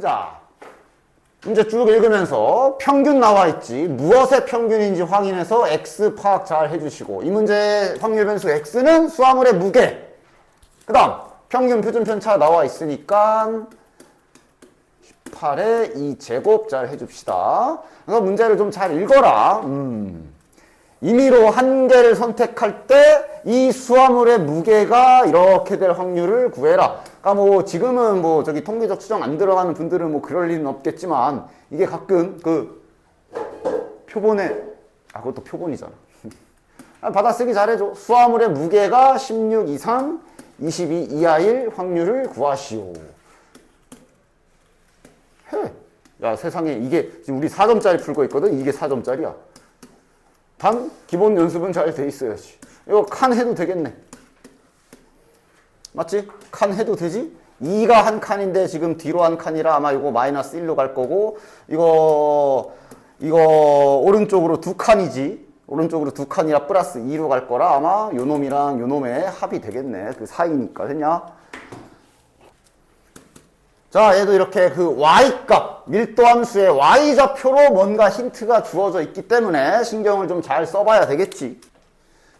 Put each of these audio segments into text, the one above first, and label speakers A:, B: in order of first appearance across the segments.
A: 자, 문제 쭉 읽으면서 평균 나와 있지. 무엇의 평균인지 확인해서 x 파악 잘 해주시고 이 문제 확률 변수 x는 수화물의 무게. 그 다음 평균 표준 편차 나와 있으니까 18의 2제곱 잘 해줍시다. 그래서 문제를 좀 잘 읽어라. 음. 임의로 한 개를 선택할 때 이 수화물의 무게가 이렇게 될 확률을 구해라. 그러니까 뭐 지금은 뭐 저기 통계적 추정 안 들어가는 분들은 뭐 그럴 일은 없겠지만 이게 가끔 그 표본에 아 그것도 표본이잖아. 아, 받아쓰기 잘해줘. 수화물의 무게가 16 이상 22 이하일 확률을 구하시오. 해. 야 세상에 이게 지금 우리 4점짜리 풀고 있거든. 이게 4점짜리야. 단 기본 연습은 잘 돼 있어야지. 이거 칸 해도 되겠네. 맞지? 칸 해도 되지? 2가 한 칸인데 지금 뒤로 한 칸이라 아마 이거 마이너스 1로 갈 거고 이거 이거 오른쪽으로 두 칸이지. 오른쪽으로 두 칸이라 플러스 2로 갈 거라 아마 요 놈이랑 요 놈의 합이 되겠네. 그 사이니까 됐냐? 자, 얘도 이렇게 그 y값, 밀도함수의 y좌표로 뭔가 힌트가 주어져 있기 때문에 신경을 좀 잘 써봐야 되겠지.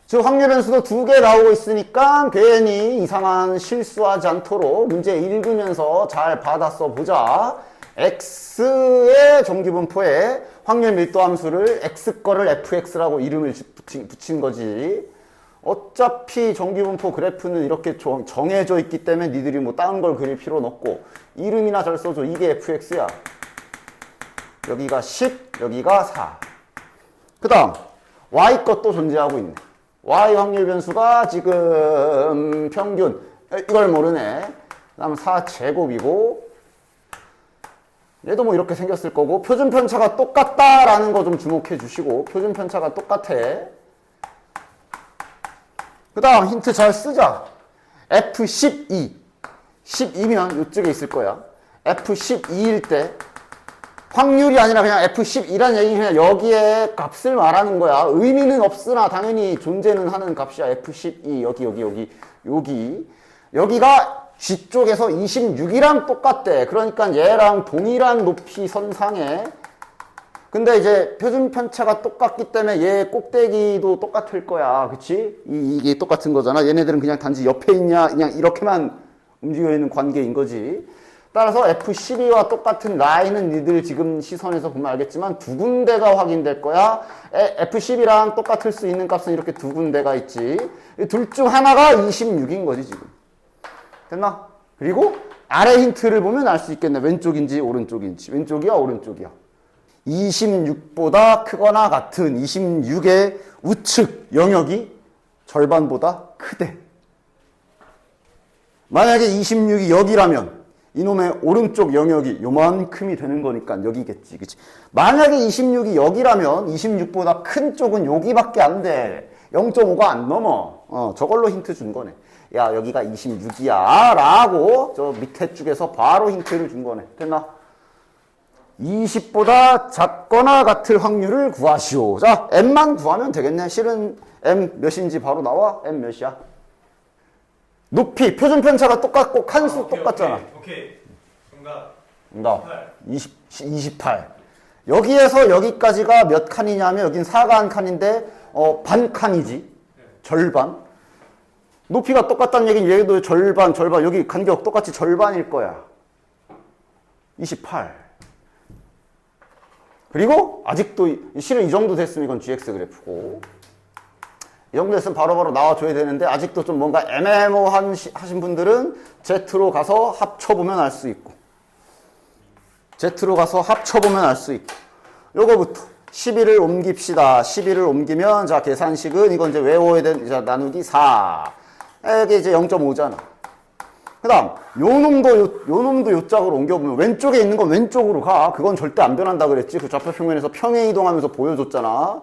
A: 즉, 확률 변수도 두 개 나오고 있으니까 괜히 이상한 실수하지 않도록 문제 읽으면서 잘 받아 써보자. x의 정기분포에 확률 밀도함수를 x 거를 fx라고 이름을 붙인 거지. 어차피 정기분포 그래프는 이렇게 정- 정해져 있기 때문에 니들이 뭐 다른 걸 그릴 필요는 없고 이름이나 잘 써줘. 이게 fx야. 여기가 10 여기가 4그 다음 y 것도 존재하고 있네. Y 확률 변수가 지금 평균. 에, 이걸 모르네. 그 다음 4제곱이고 얘도 뭐 이렇게 생겼을 거고 표준 편차가 똑같다라는 거 좀 주목해 주시고 표준 편차가 똑같아 그 다음 힌트 잘 쓰자. F12. 12면 이쪽에 있을 거야. F12일 때 확률이 아니라 그냥 F12라는 얘기는 그냥 여기에 값을 말하는 거야. 의미는 없으나 당연히 존재는 하는 값이야. F12 여기 여기 여기 여기 여기가 G 쪽에서 26이랑 똑같대. 그러니까 얘랑 동일한 높이 선상에 근데 이제 표준 편차가 똑같기 때문에 얘 꼭대기도 똑같을 거야. 그치? 이, 이게 똑같은 거잖아. 얘네들은 그냥 단지 옆에 있냐, 그냥 이렇게만 움직여 있는 관계인 거지. 따라서 F12와 똑같은 라인은 니들 지금 시선에서 보면 알겠지만 두 군데가 확인될 거야. 에, F12랑 똑같을 수 있는 값은 이렇게 두 군데가 있지. 둘 중 하나가 26인 거지, 지금. 됐나? 그리고 아래 힌트를 보면 알 수 있겠네. 왼쪽인지 오른쪽인지. 왼쪽이야, 오른쪽이야. 26보다 크거나 같은 26의 우측 영역이 절반보다 크대. 만약에 26이 여기라면 이놈의 오른쪽 영역이 요만큼이 되는 거니까 여기겠지. 그치? 만약에 26이 여기라면 26보다 큰 쪽은 여기밖에 안 돼. 0.5가 안 넘어. 어, 저걸로 힌트 준 거네. 야, 여기가 26이야. 라고 저 밑에 쪽에서 바로 힌트를 준 거네. 됐나? 20보다 작거나 같을 확률을 구하시오. 자, m만 구하면 되겠네. 실은 m 몇인지 바로 나와. m 몇이야? 높이, 표준 편차가 똑같고 칸수
B: 오케이,
A: 똑같잖아.
B: 오케이, 오케이. 정답.
A: 나
B: 28.
A: 20, 28. 여기에서 여기까지가 몇 칸이냐면 여긴 4가 한 칸인데 어, 반 칸이지. 절반. 높이가 똑같다는 얘기는 얘도 절반, 절반. 여기 간격 똑같이 절반일 거야. 28. 그리고 아직도 이- 실은 이 정도 됐으면 이건 GX 그래프고. 이 정도 됐으면 바로바로 나와줘야 되는데 아직도 좀 뭔가 애매모한 시- 하신 분들은 Z로 가서 합쳐보면 알 수 있고. Z로 가서 합쳐보면 알 수 있고. 요거부터 11을 옮깁시다. 11을 옮기면 자 계산식은 이건 이제 외워야 되는 자 나누기 4 이게 이제 0.5잖아 그 다음 요 놈도 요, 요 놈도 요 짝으로 옮겨보면 왼쪽에 있는 건 왼쪽으로 가. 그건 절대 안 변한다 그랬지. 그 좌표 평면에서 평행 이동하면서 보여줬잖아.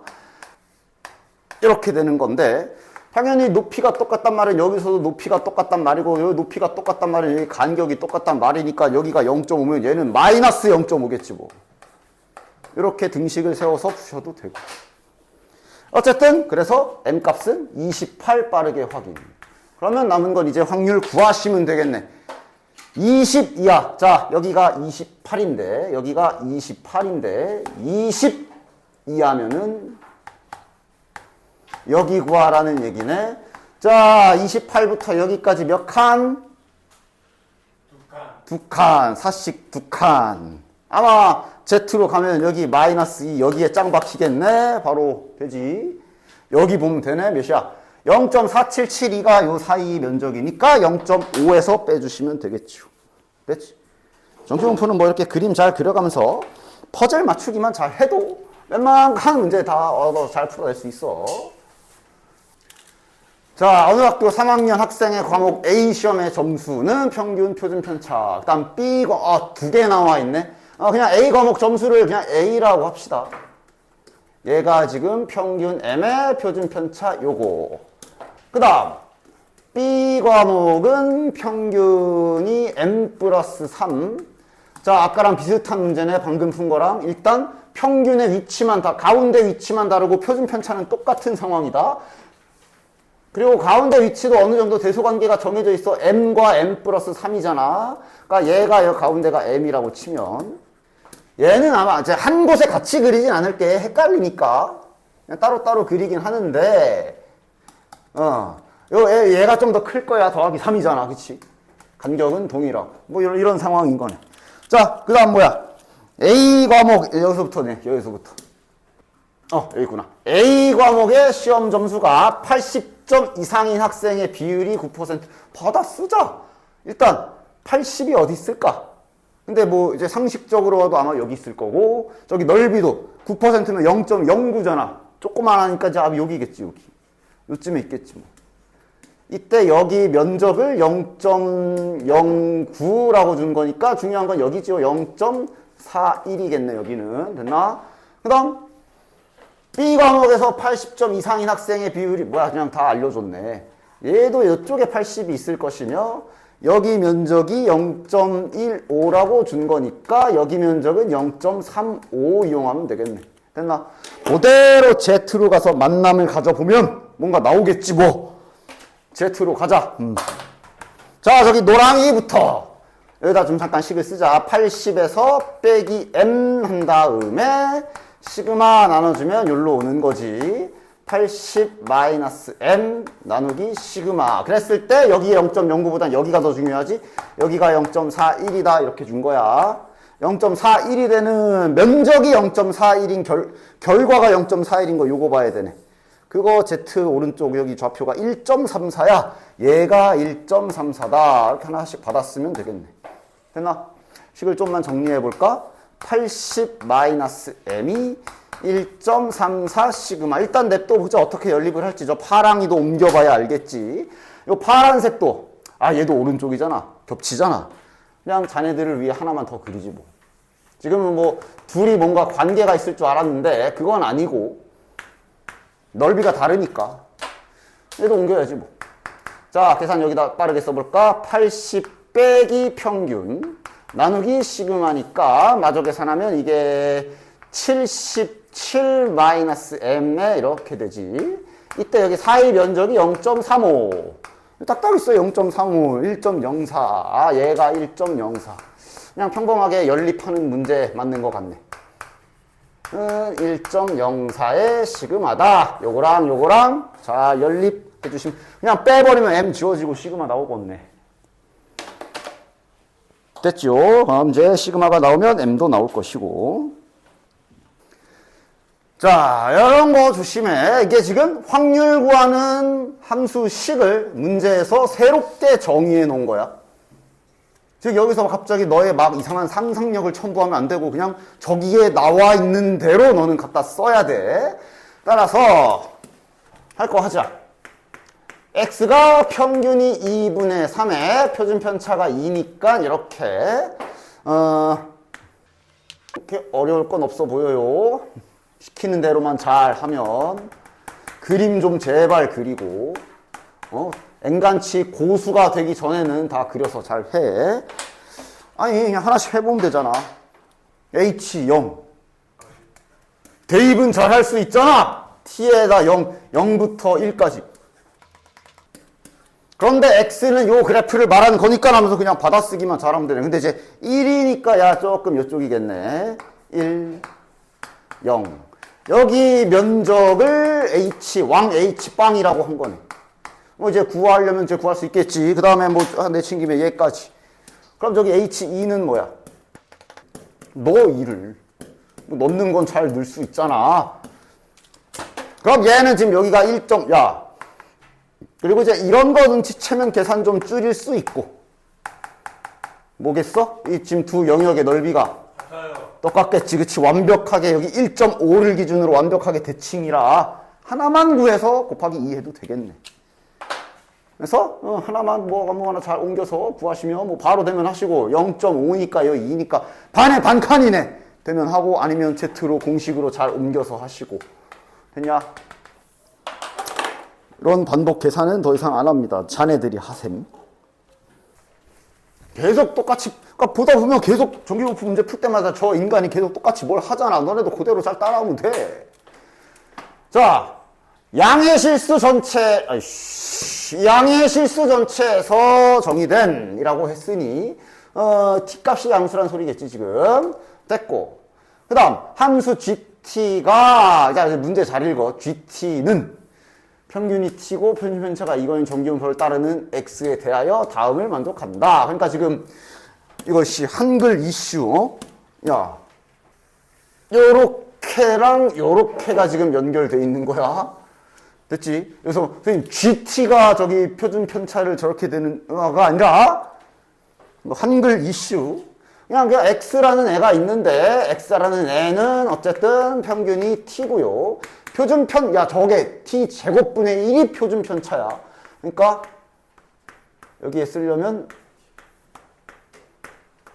A: 이렇게 되는 건데 당연히 높이가 똑같단 말은 여기서도 높이가 똑같단 말이고 여기 높이가 똑같단 말은 여기 간격이 똑같단 말이니까 여기가 0.5면 얘는 마이너스 0.5겠지 뭐. 이렇게 등식을 세워서 푸셔도 되고. 어쨌든 그래서 m 값은 28 빠르게 확인 그러면 남은 건 이제 확률 구하시면 되겠네 22야. 자, 여기가 28인데, 여기가 28인데, 22하면은, 여기 구하라는 얘기네. 자, 28부터 여기까지 몇 칸?
B: 두 칸
A: 두 칸, 사씩 두 칸. 아마 Z로 가면 여기 마이너스 2, 여기에 짱 박히겠네? 바로 되지. 여기 보면 되네? 몇이야? 0.4772가 요 사이 면적이니까 0.5에서 빼주시면 되겠죠. 됐지? 정기용표는 뭐 이렇게 그림 잘 그려가면서 퍼즐 맞추기만 잘 해도 웬만한 문제 다 얻어 잘 풀어낼 수 있어. 자, 어느 학교 3학년 학생의 과목 A 시험의 점수는 평균 표준 편차. 그 다음 B 과 아, 두 개 나와 있네. 어, 그냥 A 과목 점수를 그냥 A라고 합시다. 얘가 지금 평균 M의 표준 편차 요거. 그 다음 B 과목은 평균이 M 플러스 3. 자, 아까랑 비슷한 문제네. 방금 푼 거랑. 일단 평균의 위치만 다, 가운데 위치만 다르고 표준 편차는 똑같은 상황이다. 그리고 가운데 위치도 어느 정도 대소관계가 정해져 있어. m과 m 플러스 3이잖아. 그러니까 얘가 여기 가운데가 m이라고 치면 얘는 아마 한 곳에 같이 그리진 않을게. 헷갈리니까. 따로따로 그리긴 하는데 어. 요 얘, 얘가 좀 더 클 거야. 더하기 3이잖아. 그치? 간격은 동일하고. 뭐 이런, 이런 상황인 거네. 자, 그 다음 뭐야? A 과목, 여기서부터네. 여기서부터. 어, 여기 있구나. A 과목의 시험 점수가 80점 이상인 학생의 비율이 9% 받아 쓰자. 일단 80이 어디 있을까? 근데 뭐 이제 상식적으로도 아마 여기 있을 거고 저기 넓이도 9%면 0.09잖아. 조그만하니까 이제 아, 여기겠지 여기. 요쯤에 있겠지 뭐. 이때 여기 면적을 0.09라고 준 거니까 중요한 건 여기죠. 0.41이겠네 여기는. 됐나? 그 다음 B 과목에서 80점 이상인 학생의 비율이 뭐야 그냥 다 알려줬네 얘도 이쪽에 80이 있을 것이며 여기 면적이 0.15라고 준 거니까 여기 면적은 0.35 이용하면 되겠네 됐나? 그대로 Z로 가서 만남을 가져보면 뭔가 나오겠지 뭐. Z로 가자. 음. 자 저기 노랑이부터. 여기다 좀 잠깐 식을 쓰자. 80에서 빼기 M 한 다음에 시그마 나눠주면 여기로 오는 거지. 80 마이너스 M 나누기 시그마. 그랬을 때 여기 0.09보단 여기가 더 중요하지. 여기가 0.41이다. 이렇게 준 거야. 0.41이 되는 면적이 0.41인 결, 결과가 0.41인 거 요거 봐야 되네 그거 Z 오른쪽 여기 좌표가 1.34야 얘가 1.34다 이렇게 하나씩 받았으면 되겠네 됐나? 식을 좀만 정리해 볼까? 80 마이너스 m이 1.34 시그마. 일단 냅둬 보자. 어떻게 연립을 할지. 저 파랑이도 옮겨봐야 알겠지. 요 파란색도. 아, 얘도 오른쪽이잖아. 겹치잖아. 그냥 자네들을 위해 하나만 더 그리지 뭐. 지금은 뭐 둘이 뭔가 관계가 있을 줄 알았는데 그건 아니고 넓이가 다르니까. 얘도 옮겨야지 뭐. 자, 계산 여기다 빠르게 써볼까? 80 빼기 평균 나누기 시그마니까 마저 계산하면 이게 77 마이너스 m에 이렇게 되지. 이때 여기 사이 면적이 0.35. 딱딱 있어요. 0.35, 1.04. 아, 얘가 1.04. 그냥 평범하게 연립하는 문제 맞는 것 같네. 1.04의 시그마다. 요거랑 요거랑 자 연립 해 주시면 그냥 빼버리면 m 지워지고 시그마 나오겠네. 됐죠? 그럼 이제 시그마가 나오면 m도 나올 것이고. 자, 이런 거 조심해. 이게 지금 확률 구하는 함수식을 문제에서 새롭게 정의해 놓은 거야. 즉 여기서 갑자기 너의 막 이상한 상상력을 첨부하면 안 되고 그냥 저기에 나와 있는 대로 너는 갖다 써야 돼. 따라서 할 거 하자. x가 평균이 2분의 3에 표준 편차가 2니까 이렇게 어 이렇게 어려울 건 없어 보여요. 시키는 대로만 잘 하면 그림 좀 제발 그리고 어 앵간치 고수가 되기 전에는 다 그려서 잘 해. 아니 그냥 하나씩 해보면 되잖아. H 0 대입은 잘 할 수 있잖아. T에다 0 0부터 1까지 그런데 x는 요 그래프를 말하는 거니까 하면서 그냥 받아쓰기만 잘하면 되네. 근데 이제 1이니까 야 조금 이쪽이겠네. 1, 0. 여기 면적을 h, 왕 h 빵이라고 한 거네. 뭐 이제 구하려면 이제 구할 수 있겠지. 그 다음에 뭐 내친 김에 얘까지. 그럼 저기 h2는 뭐야? 너 2를. 뭐 넣는 건 잘 넣을 수 있잖아. 그럼 얘는 지금 여기가 1점, 야. 그리고 이제 이런 거 눈치채면 계산 좀 줄일 수 있고. 뭐겠어? 이 지금 두 영역의 넓이가. 똑같겠지. 그치? 완벽하게 여기 1.5를 기준으로 완벽하게 대칭이라 하나만 구해서 곱하기 2 해도 되겠네. 그래서 어, 하나만 뭐 아무거나 잘 옮겨서 구하시면 뭐 바로 되면 하시고 0.5니까 여기 2니까 반에 반칸이네. 되면 하고 아니면 Z로 공식으로 잘 옮겨서 하시고 됐냐? 이런 반복 계산은 더 이상 안 합니다. 자네들이 하셈. 계속 똑같이 그러니까 보다 보면 계속 전기부품 문제 풀 때마다 저 인간이 계속 똑같이 뭘 하잖아. 너네도 그대로 잘 따라하면 돼. 자, 양의 실수 전체, 아이씨, 양의 실수 전체에서 정의된 이라고 했으니 어, t 값이 양수란 소리겠지 지금 됐고. 그 다음 함수 gt가 자 문제 잘 읽어. gt는 평균이 t고 평균 편차가 이거인 정기분포를 따르는 x에 대하여 다음을 만족한다. 그러니까 지금 이것이 한글 이슈. 어? 야, 요렇게랑 요렇게가 지금 연결돼 있는 거야. 됐지? 그래서 선생님 GT가 저기 표준 편차를 저렇게 되는 거가 아니라 뭐 한글 이슈. 그냥 그 X라는 애가 있는데 X라는 애는 어쨌든 평균이 T고요. 표준 편, 야 저게 T 제곱분의 1이 표준 편 차야. 그러니까 여기에 쓰려면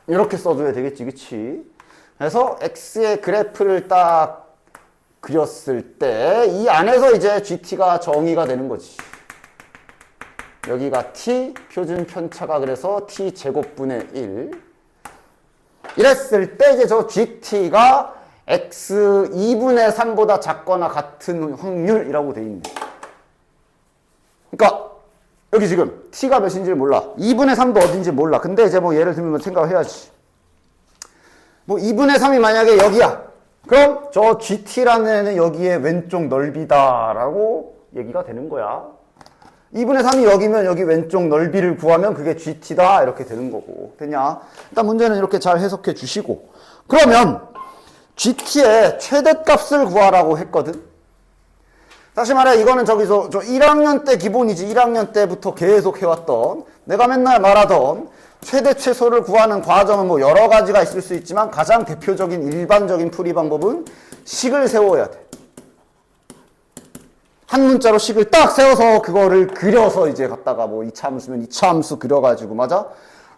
A: 이렇게 써줘야 되겠지, 그치? 그래서 X의 그래프를 딱 그렸을 때 이 안에서 이제 GT가 정의가 되는 거지. 여기가 T, 표준 편차가 그래서 T 제곱분의 1. 이랬을 때 이제 저 GT가 X 2분의 3보다 작거나 같은 확률이라고 돼 있네. 그러니까 여기 지금 T가 몇인지 몰라. 2분의 3도 어딘지 몰라. 근데 이제 뭐 예를 들면 생각을 해야지. 뭐 2분의 3이 만약에 여기야. 그럼 저 GT라는 애는 여기에 왼쪽 넓이다라고 얘기가 되는 거야. 2분의 3이 여기면 여기 왼쪽 넓이를 구하면 그게 GT다 이렇게 되는 거고. 됐냐? 일단 문제는 이렇게 잘 해석해 주시고. 그러면 GT의 최대값을 구하라고 했거든. 다시 말해 이거는 저기서 저 1학년 때 기본이지 1학년 때부터 계속 해왔던 내가 맨날 말하던 최대 최소를 구하는 과정은 뭐 여러 가지가 있을 수 있지만 가장 대표적인 일반적인 풀이 방법은 식을 세워야 돼. 한 문자로 식을 딱 세워서 그거를 그려서 이제 갖다가 뭐 이차 함수면 이차 함수 그려가지고 맞아?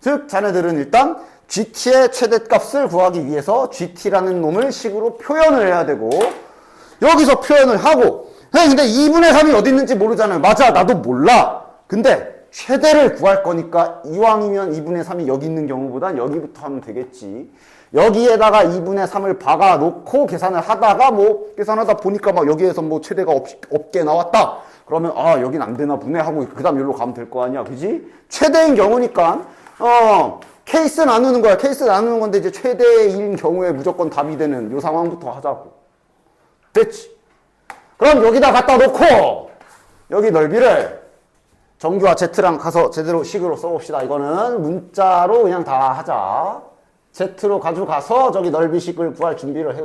A: 즉 자네들은 일단 GT의 최대값을 구하기 위해서 GT라는 놈을 식으로 표현을 해야 되고 여기서 표현을 하고 선생님 근데 2분의 3이 어디 있는지 모르잖아요. 맞아 나도 몰라. 근데 최대를 구할 거니까 이왕이면 2분의 3이 여기 있는 경우보단 여기부터 하면 되겠지. 여기에다가 2분의 3을 박아 놓고 계산을 하다가 뭐 계산하다 보니까 막 여기에서 뭐 최대가 없, 없게 나왔다. 그러면 아 여긴 안 되나 보네 하고 그 다음 여기로 가면 될 거 아니야. 그지? 최대인 경우니까 어 케이스 나누는 거야. 케이스 나누는 건데 이제 최대인 경우에 무조건 답이 되는 요 상황부터 하자고. 됐지? 그럼 여기다 갖다 놓고 여기 넓이를 정규와 Z랑 가서 제대로 식으로 써봅시다. 이거는 문자로 그냥 다 하자. Z로 가져가서 저기 넓이식을 구할 준비를 해.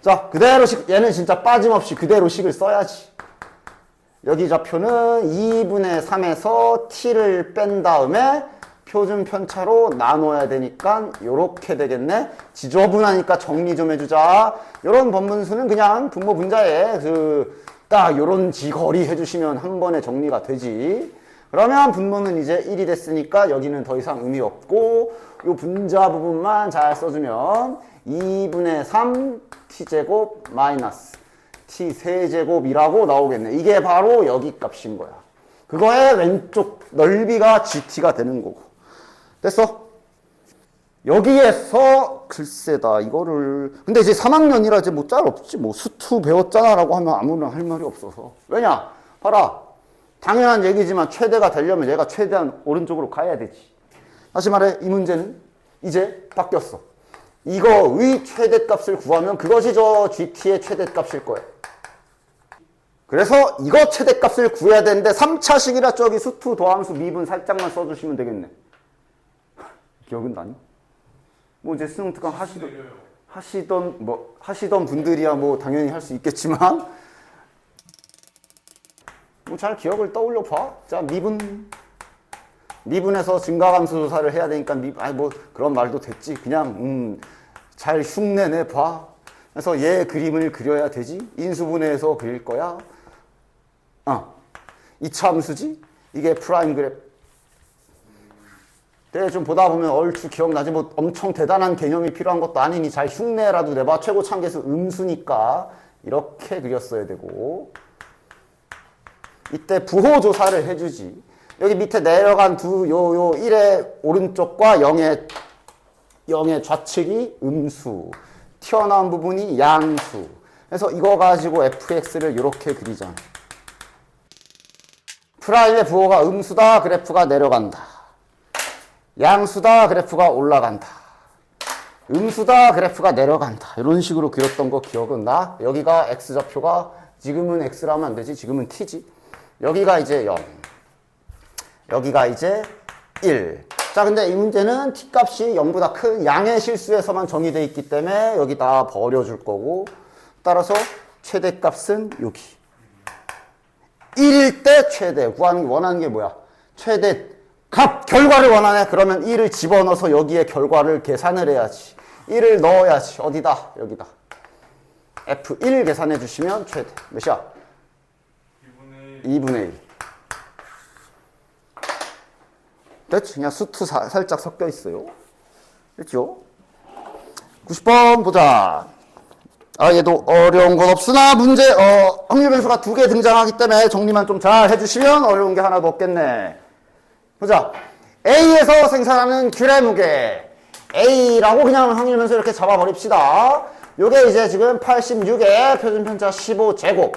A: 자, 그대로 식, 얘는 진짜 빠짐없이 그대로 식을 써야지. 여기 좌표는 2분의 3에서 t를 뺀 다음에 표준 편차로 나눠야 되니까 요렇게 되겠네. 지저분하니까 정리 좀 해주자. 요런 법문수는 그냥 분모 분자에 그 딱 요런 지거리 해주시면 한 번에 정리가 되지. 그러면 분모는 이제 1이 됐으니까 여기는 더 이상 의미 없고 요 분자 부분만 잘 써주면 2분의 3 t제곱 마이너스 t 세제곱이라고 나오겠네. 이게 바로 여기 값인 거야. 그거의 왼쪽 넓이가 gt가 되는 거고. 됐어? 여기에서 글쎄다 이거를 근데 이제 3학년이라 이제 뭐 짤 없지 뭐 수투 배웠잖아 라고 하면 아무나 할 말이 없어서 왜냐 봐라 당연한 얘기지만 최대가 되려면 얘가 최대한 오른쪽으로 가야 되지. 다시 말해 이 문제는 이제 바뀌었어. 이거의 최대값을 구하면 그것이 저 GT의 최대값일 거예요. 그래서 이거 최대값을 구해야 되는데 3차식이라 저기 수투 더함수 미분 살짝만 써주시면 되겠네. 기억은 나니? 뭐 이제 수능 특강 하시던. 하시던 뭐 하시던 분들이야 뭐 당연히 할 수 있겠지만 뭐 잘 기억을 떠올려 봐. 자 미분 미분에서 증가함수 조사를 해야 되니까 미 아니 뭐 그런 말도 됐지. 그냥 음 잘 흉내 내 봐. 그래서 얘 그림을 그려야 되지. 인수분해해서 그릴 거야. 어. 이차 함수지? 이게 프라임 그래프. 때좀 보다 보면 얼추 기억나지. 뭐 엄청 대단한 개념이 필요한 것도 아니니 잘 흉내라도 내봐. 최고 참계수 음수니까 이렇게 그렸어야 되고. 이때 부호 조사를 해주지. 여기 밑에 내려간 두 요 요 1의 오른쪽과 0의 0의 좌측이 음수. 튀어나온 부분이 양수. 그래서 이거 가지고 fx를 이렇게 그리자 프라임의 부호가 음수다. 그래프가 내려간다 양수다 그래프가 올라간다. 음수다 그래프가 내려간다. 이런 식으로 그렸던 거 기억은 나? 여기가 x좌표가 지금은 x라면 안 되지. 지금은 t지. 여기가 이제 0. 여기가 이제 1. 자, 근데 이 문제는 t 값이 0보다 큰 양의 실수에서만 정의되어 있기 때문에 여기 다 버려줄 거고 따라서 최대값은 여기. 1일 때 최대. 구하는 원하는 게 뭐야? 최대 값 결과를 원하네. 그러면 1을 집어넣어서 여기에 결과를 계산을 해야지. 1을 넣어야지. 어디다? 여기다. F1 계산해 주시면 최대. 몇이야?
B: 1분의
A: 2분의 1. 됐지? 그냥 수투 사- 살짝 섞여 있어요. 됐죠? 90번 보자. 아, 얘도 어려운 건 없으나 문제, 어, 확률 변수가 두 개 등장하기 때문에 정리만 좀 잘 해주시면 어려운 게 하나도 없겠네. 보자. A에서 생산하는 귤의 무게. A라고 그냥 확률 변수 이렇게 잡아버립시다. 요게 이제 지금 86에 표준 편차 15제곱.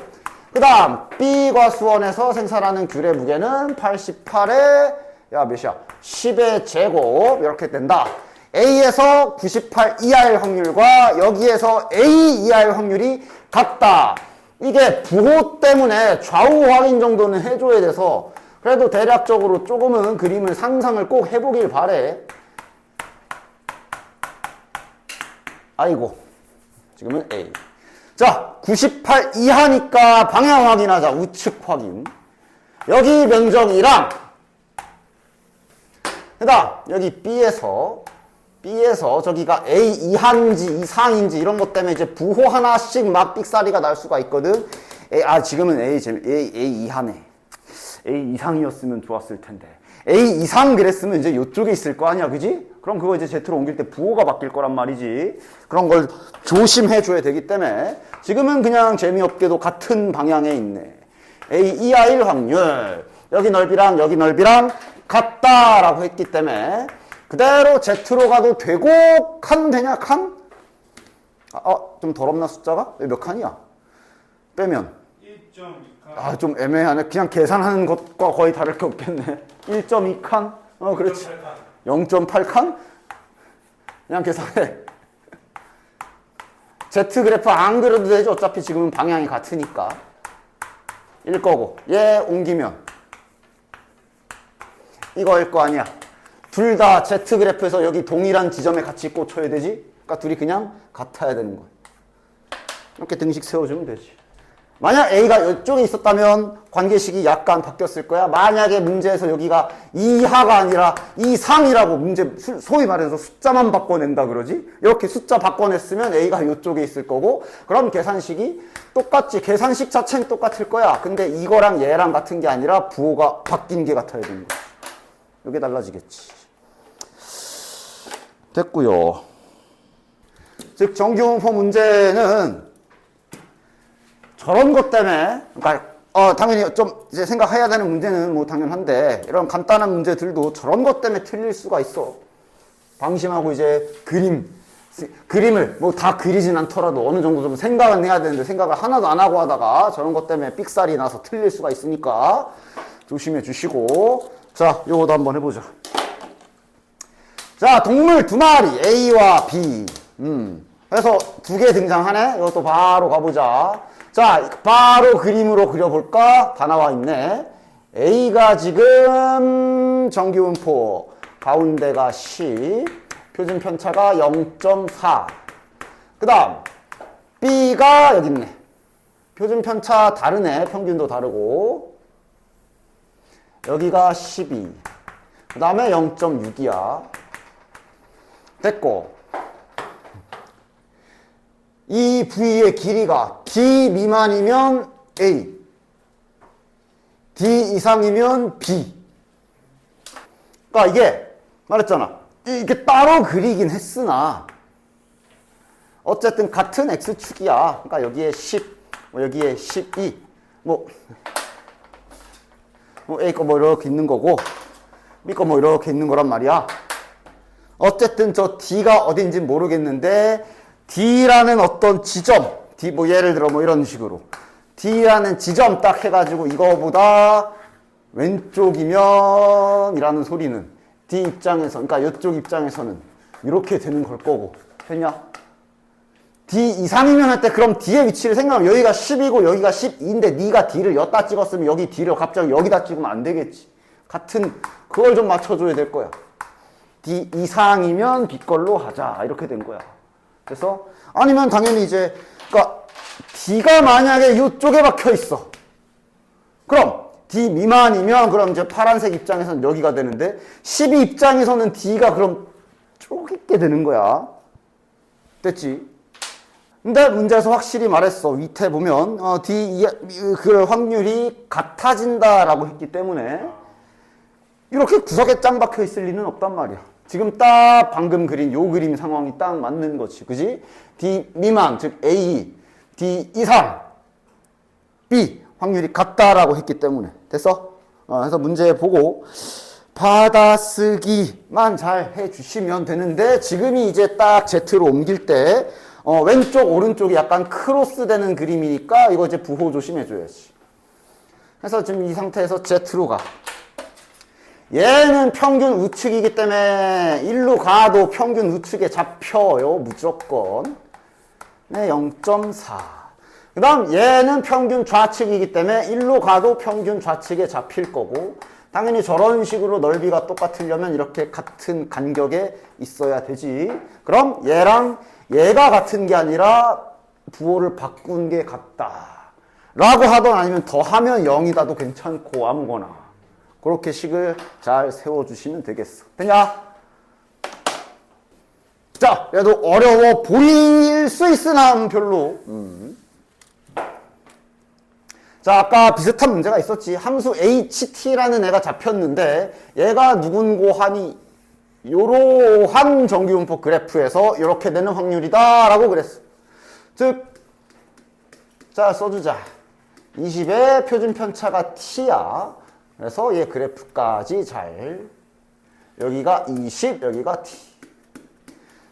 A: 그 다음, B과 수원에서 생산하는 귤의 무게는 88에, 야, 몇이야? 10의 제곱. 이렇게 된다. A에서 98 이하일 확률과 여기에서 A 이하일 확률이 같다. 이게 부호 때문에 좌우 확인 정도는 해줘야 돼서 그래도 대략적으로 조금은 그림을 상상을 꼭 해보길 바래. 아이고, 지금은 A. 자, 98 이하니까 방향 확인하자. 우측 확인. 여기 면적이랑, 그다음 여기 B에서 B에서 저기가 A 이하인지 이상인지 이런 것 때문에 이제 부호 하나씩 막 삑사리가 날 수가 있거든. A, 아 지금은 A A A 이하네. A 이상이었으면 좋았을 텐데. A 이상 그랬으면 이제 이쪽에 있을 거 아니야, 그지? 그럼 그거 이제 Z로 옮길 때 부호가 바뀔 거란 말이지. 그런 걸 조심해 줘야 되기 때문에 지금은 그냥 재미없게도 같은 방향에 있네. A 이하일 확률. 여기 넓이랑 여기 넓이랑 같다라고 했기 때문에 그대로 Z로 가도 되고 칸 되냐, 칸? 아, 어, 좀 더럽나 숫자가? 왜몇 칸이야? 빼면.
B: 1.2칸
A: 아, 좀 애매하네. 그냥 계산하는 것과 거의 다를 게 없겠네. 1.2칸? 어, 그렇지. 0.8칸? 그냥 계산해. Z 그래프 안 그려도 되지. 어차피 지금은 방향이 같으니까. 일 거고. 얘 옮기면. 이거일 거 아니야. 둘 다 Z 그래프에서 여기 동일한 지점에 같이 꽂혀야 되지. 그러니까 둘이 그냥 같아야 되는 거야. 이렇게 등식 세워주면 되지. 만약 A가 이쪽에 있었다면 관계식이 약간 바뀌었을 거야. 만약에 문제에서 여기가 이하가 아니라 이상이라고 문제 수- 소위 말해서 숫자만 바꿔낸다 그러지? 이렇게 숫자 바꿔냈으면 A가 이쪽에 있을 거고 그럼 계산식이 똑같지. 계산식 자체는 똑같을 거야. 근데 이거랑 얘랑 같은 게 아니라 부호가 바뀐 게 같아야 되는 거야. 이게 달라지겠지. 됐고요. 즉 정규분포 문제는 저런 것 때문에, 그러니까, 어, 당연히 좀 이제 생각해야 되는 문제는 뭐 당연한데, 이런 간단한 문제들도 저런 것 때문에 틀릴 수가 있어. 방심하고 이제 그림, 스- 그림을 뭐 다 그리진 않더라도 어느 정도 좀 생각은 해야 되는데 생각을 하나도 안 하고 하다가 저런 것 때문에 삑살이 나서 틀릴 수가 있으니까 조심해 주시고. 자 요거도 한번 해보자 자 동물 두 마리 A와 B. 음 그래서 두 개 등장하네. 이것도 바로 가보자 자 바로 그림으로 그려볼까 다 나와 있네 A가 지금 정기분포 가운데가 10 표준 편차가 0.4 그 다음 B가 여기 있네 표준 편차 다르네 평균도 다르고 여기가 12. 그 다음에 0.6이야. 됐고. 이 부위의 길이가 D 미만이면 A. D 이상이면 B. 그러니까 이게 말했잖아. 이게 따로 그리긴 했으나 어쨌든 같은 X축이야. 그러니까 여기에 10, 뭐 여기에 12. 뭐 뭐 A 거뭐 이렇게 있는 거고 B 거뭐 이렇게 있는 거란 말이야. 어쨌든 저 D가 어딘지 모르겠는데 D라는 어떤 지점, D 뭐 예를 들어 뭐 이런 식으로 D라는 지점 딱 해가지고 이거보다 왼쪽이면 이라는 소리는 D 입장에서 그러니까 이쪽 입장에서는 이렇게 되는 걸 거고 됐냐? D 이상이면 할 때 그럼 D의 위치를 생각하면 여기가 10이고 여기가 12인데 네가 D를 여기다 찍었으면 여기 D를 갑자기 여기다 찍으면 안 되겠지. 같은 그걸 좀 맞춰줘야 될 거야. D 이상이면 B 걸로 하자 이렇게 된 거야. 그래서 아니면 당연히 이제 그러니까 D가 만약에 이쪽에 박혀 있어. 그럼 D 미만이면 그럼 이제 파란색 입장에서는 여기가 되는데 12 입장에서는 D가 그럼 쪼갰게 되는 거야. 됐지? 근데 문제에서 확실히 말했어. 밑에 보면 어, D 이- 그 확률이 같아진다라고 했기 때문에 이렇게 구석에 짱 박혀 있을 리는 없단 말이야. 지금 딱 방금 그린 요 그림 상황이 딱 맞는 거지. 그지? D 미만, 즉 A, D 이상, B 확률이 같다라고 했기 때문에. 됐어? 어, 그래서 문제 보고 받아쓰기만 잘 해주시면 되는데 지금이 이제 딱 Z로 옮길 때 어, 왼쪽 오른쪽이 약간 크로스 되는 그림이니까 이거 이제 부호 조심해줘야지. 그래서 지금 이 상태에서 Z로 가. 얘는 평균 우측이기 때문에 일로 가도 평균 우측에 잡혀요. 무조건. 네, 0.4. 그 다음 얘는 평균 좌측이기 때문에 일로 가도 평균 좌측에 잡힐 거고 당연히 저런 식으로 넓이가 똑같으려면 이렇게 같은 간격에 있어야 되지. 그럼 얘랑 얘가 같은 게 아니라 부호를 바꾼 게 같다. 라고 하던 아니면 더하면 0이다도 괜찮고 아무거나. 그렇게 식을 잘 세워주시면 되겠어. 되냐? 자, 얘도 어려워 보일 수 있으나 별로. 음. 자, 아까 비슷한 문제가 있었지. 함수 ht라는 애가 잡혔는데 얘가 누군고 하니 요러한 정규분포 그래프에서 이렇게 되는 확률이다 라고 그랬어. 즉, 자, 써주자. 20의 표준 편차가 t야. 그래서 얘 그래프까지 잘. 여기가 20, 여기가 t.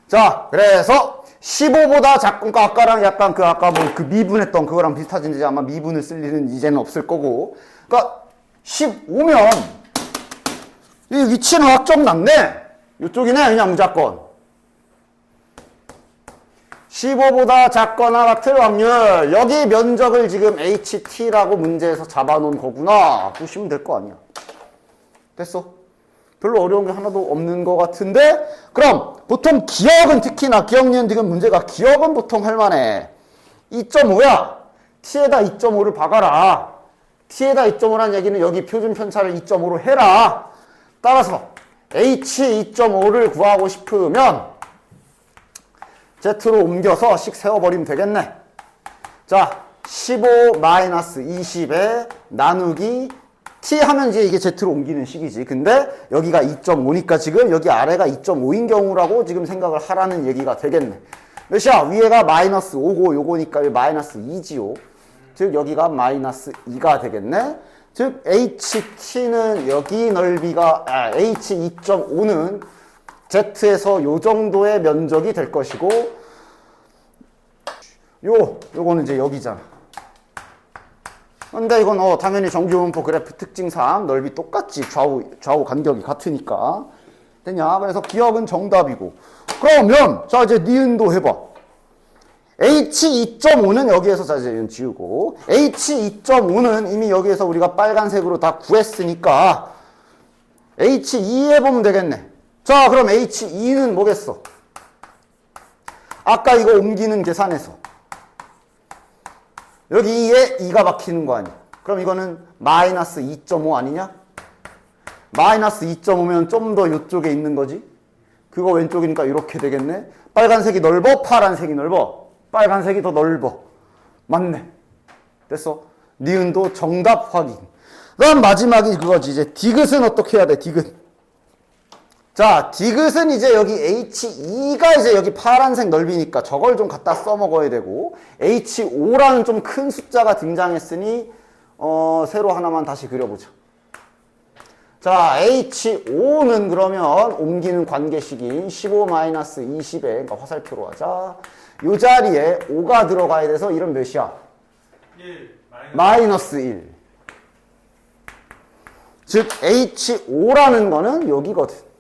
A: 자, 그래서 15보다 작고, 그러니까 아까랑 약간 그 아까 뭐 그 미분했던 그거랑 비슷하지 이제 아마 미분을 쓸 일은 이제는 없을 거고. 그러니까 15면 이 위치는 확정 났네. 이쪽이네, 그냥 무조건. 15보다 작거나 같을 확률. 여기 면적을 지금 HT라고 문제에서 잡아놓은 거구나. 보시면 될 거 아니야. 됐어. 별로 어려운 게 하나도 없는 것 같은데 그럼 보통 기억은 특히나 기억 니은 지금 문제가 기억은 보통 할만해 2.5야 t에다 2.5를 박아라 t에다 2.5란 얘기는 여기 표준 편차를 2.5로 해라 따라서 h 2.5를 구하고 싶으면 z로 옮겨서 식 세워버리면 되겠네 자 15 마이너스 20에 나누기 t 하면 이제 이게 z로 옮기는 식이지. 근데 여기가 2.5니까 지금 여기 아래가 2.5인 경우라고 지금 생각을 하라는 얘기가 되겠네. 몇이야? 위에가 마이너스 5고 요거니까 마이너스 2지요. 즉 여기가 마이너스 2가 되겠네. 즉 ht는 여기 넓이가 아, h 2.5는 z에서 요 정도의 면적이 될 것이고 요 요거는 이제 여기잖아. 근데 이건 어, 당연히 정규분포 그래프 특징상 넓이 똑같지. 좌우, 좌우 간격이 같으니까. 됐냐? 그래서 기억은 정답이고. 그러면, 자, 이제 니은도 해봐. H2.5는 여기에서 자, 이제 지우고. H2.5는 이미 여기에서 우리가 빨간색으로 다 구했으니까. H2 해보면 되겠네. 자, 그럼 H2는 뭐겠어? 아까 이거 옮기는 계산에서. 여기에 2가 박히는 거 아니야. 그럼 이거는 마이너스 2.5 아니냐? 마이너스 2.5면 좀 더 이쪽에 있는 거지. 그거 왼쪽이니까 이렇게 되겠네. 빨간색이 넓어? 파란색이 넓어? 빨간색이 더 넓어. 맞네. 됐어. 니은도 정답 확인. 그 다음 마지막이 그거지. 이제 디귿은 어떻게 해야 돼? 디귿. 자, 디귿은 이제 여기 H2가 이제 여기 파란색 넓이니까 저걸 좀 갖다 써먹어야 되고 H5라는 좀 큰 숫자가 등장했으니 어, 새로 하나만 다시 그려보자. 자, H5는 그러면 옮기는 관계식인 15-20에 그러니까 화살표로 하자. 이 자리에 5가 들어가야 돼서 이런 몇이야?
B: 1 마이너스
A: 마이너스 1. 즉 H5라는 거는 여기거든.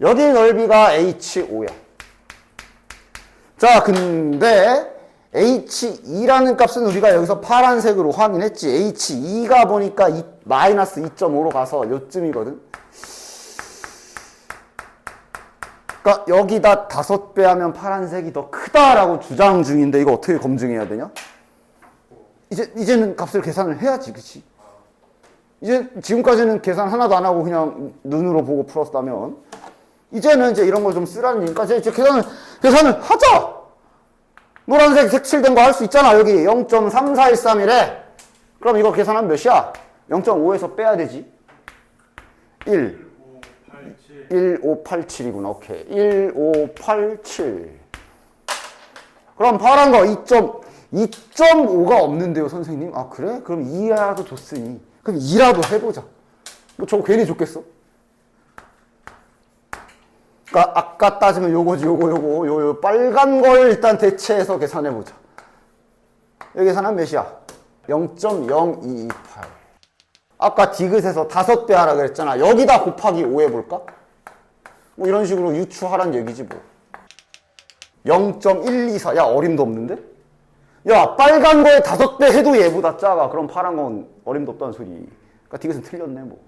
A: 여기 넓이가 H5야. 자, 근데 H2라는 값은 우리가 여기서 파란색으로 확인했지. H2가 보니까 이, 마이너스 2.5로 가서 요쯤이거든. 그러니까 여기다 다섯 배 하면 파란색이 더 크다라고 주장 중인데 이거 어떻게 검증해야 되냐? 이제 이제는 값을 계산을 해야지, 그렇지? 이제 지금까지는 계산 하나도 안 하고 그냥 눈으로 보고 풀었다면 이제는 이제 이런 걸 좀 쓰라는 얘기니까 이제 이제 계산을 계산을 하자. 노란색 색칠된 거 할 수 있잖아. 여기 0.3413이래. 그럼 이거 계산하면 몇이야? 0.5에서 빼야 되지. 1.
B: 5 8 7
A: 1587 이구나. 오케이. 1587. 그럼 파란 거 2점, 2.5가 없는데요, 선생님? 아, 그래? 그럼 2라도 줬으니. 그럼 2라도 해보자. 뭐 저거 괜히 줬겠어? 그러니까 아까 따지면 요거지, 요거, 요거, 요, 요 빨간 걸 일단 대체해서 계산해보자. 여기 계산하면 몇이야? 0.0228. 아까 디귿에서 다섯 배 하라 그랬잖아. 여기다 곱하기 5 해볼까? 뭐 이런 식으로 유추하란 얘기지 뭐. 0.124. 야, 어림도 없는데? 야, 빨간 거에 다섯 배 해도 얘보다 작아. 그럼 파란 건 어림도 없다는 소리. 그러니까 디귿은 틀렸네 뭐.